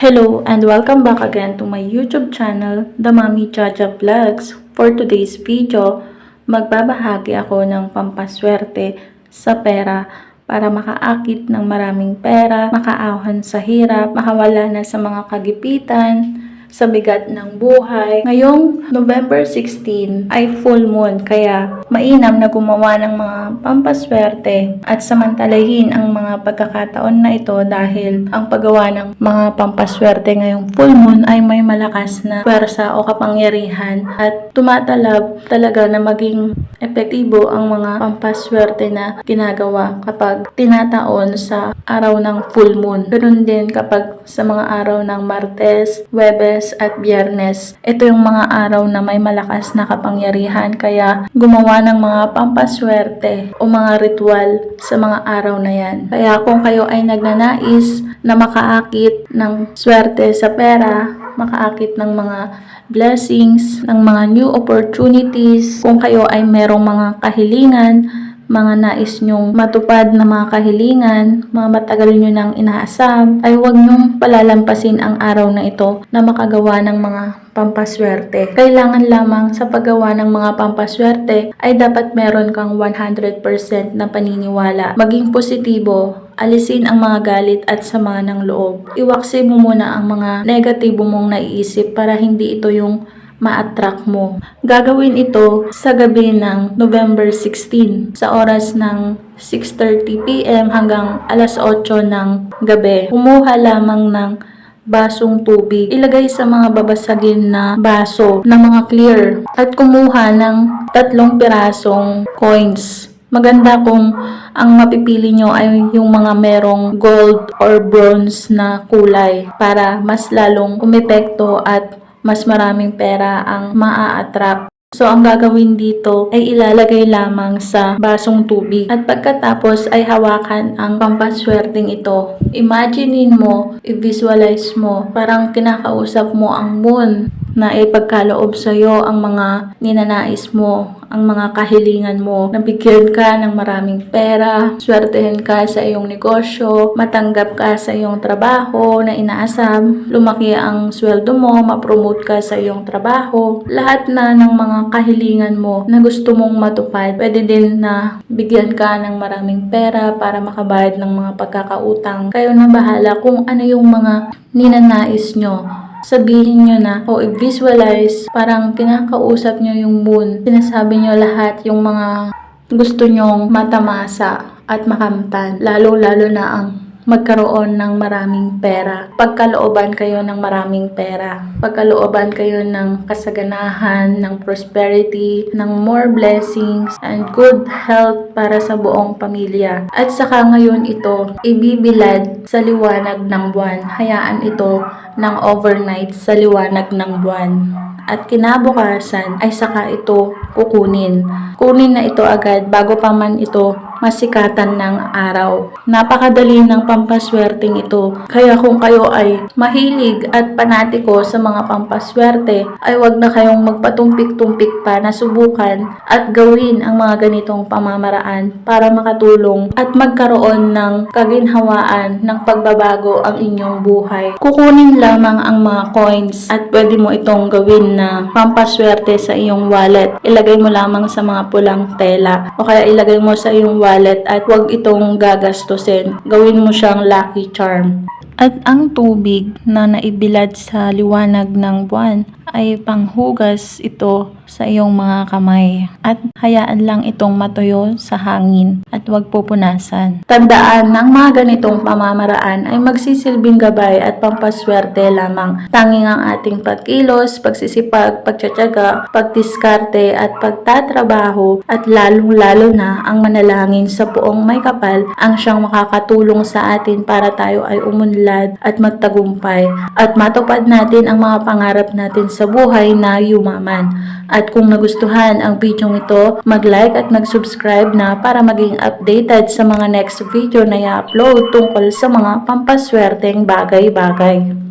Hello and welcome back again to my YouTube channel, The Mami Chacha Vlogs. For today's video, magbabahagi ako ng pampaswerte sa pera para makaakit ng maraming pera, makaahon sa hirap, makawala na sa mga kagipitan, sa bigat ng buhay. Ngayong November 16 ay full moon kaya mainam na gumawa ng mga pampaswerte at samantalahin ang mga pagkakataon na ito dahil ang paggawa ng mga pampaswerte ngayong full moon ay may malakas na pwersa o kapangyarihan at tumatalab talaga na maging epektibo ang mga pampaswerte na ginagawa kapag tinataon sa araw ng full moon. Ganun din kapag sa mga araw ng Martes, Webes at Biyernes. Ito yung mga araw na may malakas na kapangyarihan kaya gumawa ng mga pampaswerte o mga ritual sa mga araw na yan. Kaya kung kayo ay nagnanais na makaakit ng swerte sa pera, makaakit ng mga blessings, ng mga new opportunities, kung kayo ay merong mga kahilingan, mga nais nyong matupad na mga kahilingan, mga matagal nyo nang inaasam, ay huwag nyong palalampasin ang araw na ito na makagawa ng mga pampaswerte. Kailangan lamang sa paggawa ng mga pampaswerte ay dapat meron kang 100% na paniniwala. Maging positibo, alisin ang mga galit at sama ng loob. Iwaksi mo muna ang mga negatibo mong naiisip para hindi ito yung ma-attract mo. Gagawin ito sa gabi ng November 16 sa oras ng 6.30pm hanggang alas 8 ng gabi. Kumuha lamang ng basong tubig. Ilagay sa mga babasagin na baso na mga clear at kumuha ng tatlong pirasong coins. Maganda kung ang mapipili nyo ay yung mga merong gold or bronze na kulay para mas lalong umepekto at mas maraming pera ang maa-attract. So, ang gagawin dito ay ilalagay lamang sa basong tubig. At pagkatapos ay hawakan ang pampaswerteng ito. Imaginein mo, i-visualize mo, parang kinakausap mo ang moon na ipagkaloob sa'yo ang mga ninanais mo, ang mga kahilingan mo, nabigyan ka ng maraming pera, swertehin ka sa iyong negosyo, matanggap ka sa iyong trabaho na inaasam, lumaki ang sweldo mo, mapromote ka sa iyong trabaho, lahat na ng mga kahilingan mo na gusto mong matupad, pwede din na bigyan ka ng maraming pera para makabayad ng mga pagkakautang. Kayo na bahala kung ano yung mga ninanais nyo sabihin nyo na o i-visualize, parang kinakausap nyo yung moon. Sinasabi nyo lahat yung mga gusto nyong matamasa at makamtan. Lalo-lalo na ang magkaroon ng maraming pera. Pagkalooban kayo ng maraming pera. Pagkalooban kayo ng kasaganahan, ng prosperity, ng more blessings, and good health para sa buong pamilya. At saka ngayon ito, ibibilad sa liwanag ng buwan. Hayaan ito ng overnight sa liwanag ng buwan. At kinabukasan ay saka ito kukunin. Kunin na ito agad bago pa man ito masikatan ng araw. Napakadali ng pampaswerteng ito. Kaya kung kayo ay mahilig at panatiko sa mga pampaswerte, ay wag na kayong magpatumpik-tumpik pa na subukan at gawin ang mga ganitong pamamaraan para makatulong at magkaroon ng kaginhawaan ng pagbabago ang inyong buhay. Kukunin lamang ang mga coins at pwede mo itong gawin na pampaswerte sa iyong wallet. Ilagay mo lamang sa mga pulang tela o kaya ilagay mo sa iyong wallet at huwag itong gagastusin. Gawin mo siyang lucky charm. At ang tubig na naibilad sa liwanag ng buwan ay panghugas ito sa iyong mga kamay at hayaan lang itong matuyo sa hangin at huwag pupunasan. Tandaan ng mga ganitong pamamaraan ay magsisilbing gabay at pampaswerte lamang. Tanging ang ating pagkilos, pagsisipag, pagtsatsaga, pagdiskarte at pagtatrabaho at lalong-lalo na ang manalangin sa puong may kapal ang siyang makakatulong sa atin para tayo ay umunlad at magtagumpay at matupad natin ang mga pangarap natin sa buhay na yumaman. At kung nagustuhan ang video ito, mag-like at mag-subscribe na para maging updated sa mga next video na i-upload tungkol sa mga pampaswerteng bagay-bagay.